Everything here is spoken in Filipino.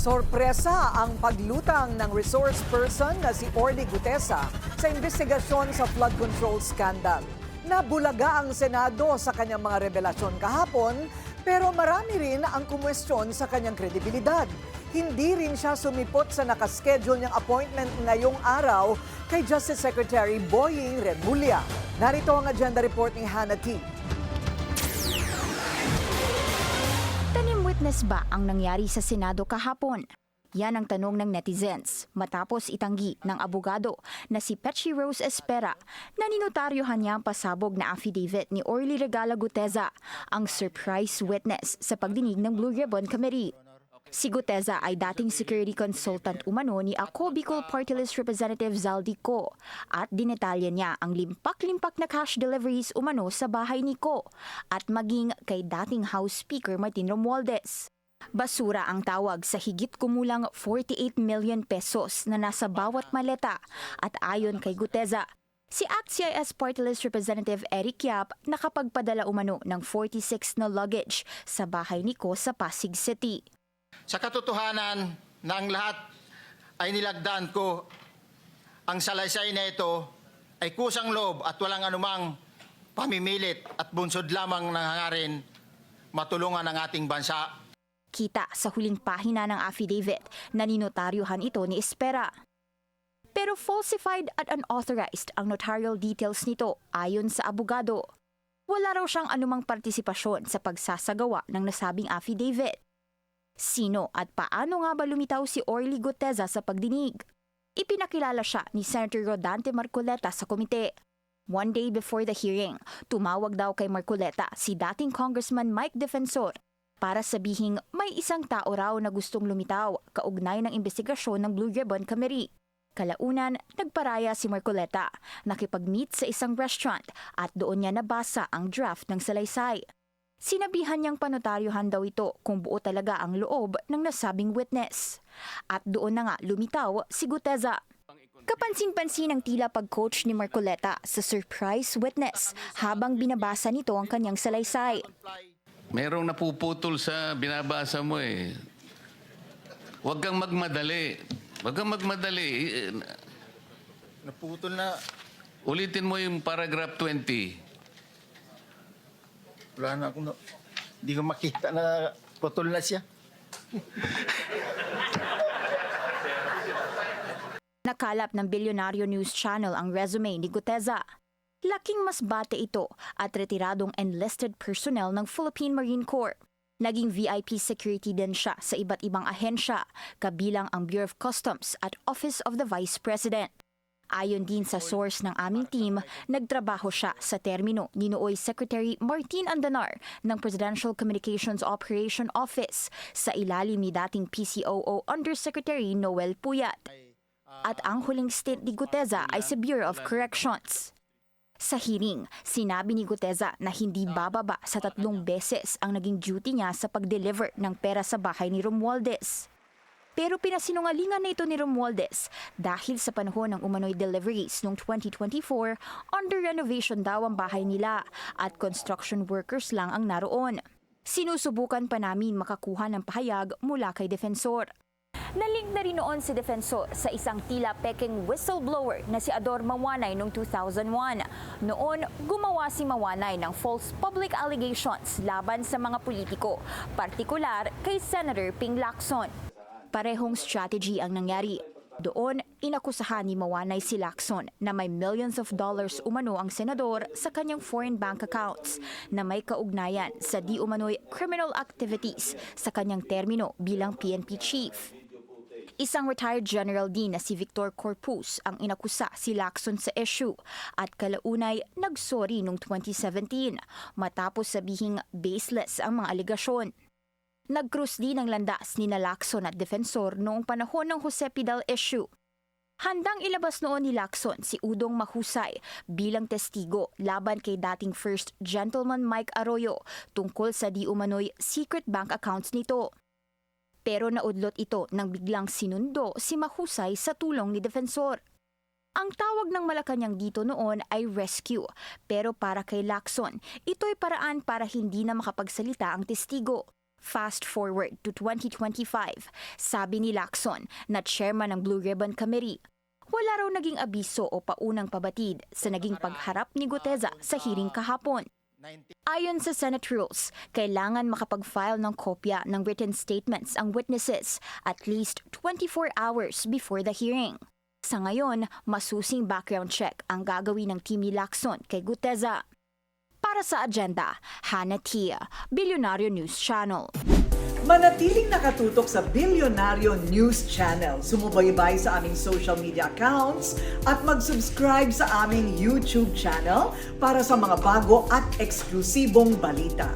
Sorpresa ang paglutang ng resource person na si Orly Gutesa sa investigasyon sa flood control scandal. Nabulaga ang Senado sa kanyang mga revelasyon kahapon, pero marami rin ang kumwestiyon sa kanyang kredibilidad. Hindi rin siya sumipot sa nakaschedule niyang appointment ngayong araw kay Justice Secretary Boying Remulla. Narito ang agenda report ni Hannah T. Tanim witness ba ang nangyari sa Senado kahapon? Yan ang tanong ng netizens matapos itanggi ng abogado na si Pechi Rose Espera na ninotaryohan niya ang pasabog na affidavit ni Orly Regala Guteza, ang surprise witness sa pagdinig ng Blue Ribbon Committee. Si Guteza ay dating security consultant umano ni Ako Bicol Party List Representative Zaldi Ko at dinetalya niya ang limpak-limpak na cash deliveries umano sa bahay ni Ko at maging kay dating House Speaker Martin Romualdez. Basura ang tawag sa higit kumulang 48 million pesos na nasa bawat maleta at ayon kay Guteza, Si ACT-CIS Party List Representative Eric Yap nakapagpadala umano ng 46 na luggage sa bahay ni Ko sa Pasig City. Sa katotohanan na ang lahat ay nilagdaan ko, ang salaysay na ito ay kusang loob at walang anumang pamimilit at bunsod lamang ng hangarin matulungan ang ating bansa. Kita sa huling pahina ng affidavit na ninotaryuhan ito ni Espera. Pero falsified at unauthorized ang notarial details nito ayon sa abogado. Wala raw siyang anumang partisipasyon sa pagsasagawa ng nasabing affidavit. Sino at paano nga ba lumitaw si Orly Guteza sa pagdinig? Ipinakilala siya ni Senator Rodante Marcoleta sa komite. One day before the hearing, tumawag daw kay Marcoleta si dating Congressman Mike Defensor para sabihing may isang tao raw na gustong lumitaw kaugnay ng investigasyon ng Blue Ribbon Committee. Kalaunan, nagparaya si Marcoleta, nakipag-meet sa isang restaurant at doon niya nabasa ang draft ng salaysay. Sinabihan niyang panotaryohan daw ito kung buo talaga ang loob ng nasabing witness. At doon na nga lumitaw si Guteza. Kapansin-pansin ang tila pag-coach ni Marcoleta sa surprise witness habang binabasa nito ang kanyang salaysay. Merong napuputol sa binabasa mo eh. Huwag kang magmadali. Huwag kang magmadali. Naputol na, Ulitin mo yung paragraph 20. Wala na akong, hindi ko makita na putol na siya. Nakalap ng Bilyonaryo News Channel ang resume ni Guteza. Laking mas bate ito at retiradong enlisted personnel ng Philippine Marine Corps. Naging VIP security din siya sa iba't ibang ahensya, kabilang ang Bureau of Customs at Office of the Vice President. Ayon din sa source ng aming team, nagtrabaho siya sa termino ni nooy Secretary Martin Andanar ng Presidential Communications Operation Office sa ilalim ni dating PCOO Undersecretary Noel Puyat. At ang huling stint ni Guteza ay sa Bureau of Corrections. Sa hearing, sinabi ni Guteza na hindi bababa sa tatlong beses ang naging duty niya sa pag-deliver ng pera sa bahay ni Romualdez. Pero pinasinungalingan na ito ni Romualdez dahil sa panahon ng umano'y deliveries noong 2024, under renovation daw ang bahay nila at construction workers lang ang naroon. Sinusubukan pa namin makakuha ng pahayag mula kay Defensor. Nalig na rin noon si Defensor sa isang tila peking whistleblower na si Ador Mawanay noong 2001. Noon, gumawa si Mawanay ng false public allegations laban sa mga politiko, partikular kay Senator Ping Lacson. Parehong strategy ang nangyari. Doon, inakusahan ni Mawanay si Lacson na may millions of dollars umano ang senador sa kanyang foreign bank accounts na may kaugnayan sa di umano'y criminal activities sa kanyang termino bilang PNP chief. Isang retired general din na si Victor Corpus ang inakusa si Lacson sa issue at kalaunay nagsorry noong 2017 matapos sabihing baseless ang mga aligasyon. Nag-cruise din ang landas ni Lacson at Defensor noong panahon ng Jose Pidal issue. Handang ilabas noon ni Lacson si Udong Mahusay bilang testigo laban kay dating First Gentleman Mike Arroyo tungkol sa di umano'y secret bank accounts nito. Pero naudlot ito nang biglang sinundo si Mahusay sa tulong ni Defensor. Ang tawag ng Malacanang dito noon ay rescue, pero para kay Lacson, ito'y paraan para hindi na makapagsalita ang testigo. Fast forward to 2025, sabi ni Lacson na chairman ng Blue Ribbon Committee, wala raw naging abiso o paunang pabatid sa naging pagharap ni Guteza sa hearing kahapon. Ayon sa Senate rules, kailangan makapag-file ng kopya ng written statements ang witnesses at least 24 hours before the hearing. Sa ngayon, masusing background check ang gagawin ng Team ni Lacson kay Guteza. Para sa agenda, Hannah Tia, Billionario News Channel. Manatiling nakatutok sa Bilyonaryo News Channel. Sumubaybay sa aming social media accounts at mag-subscribe sa aming YouTube channel para sa mga bago at eksklusibong balita.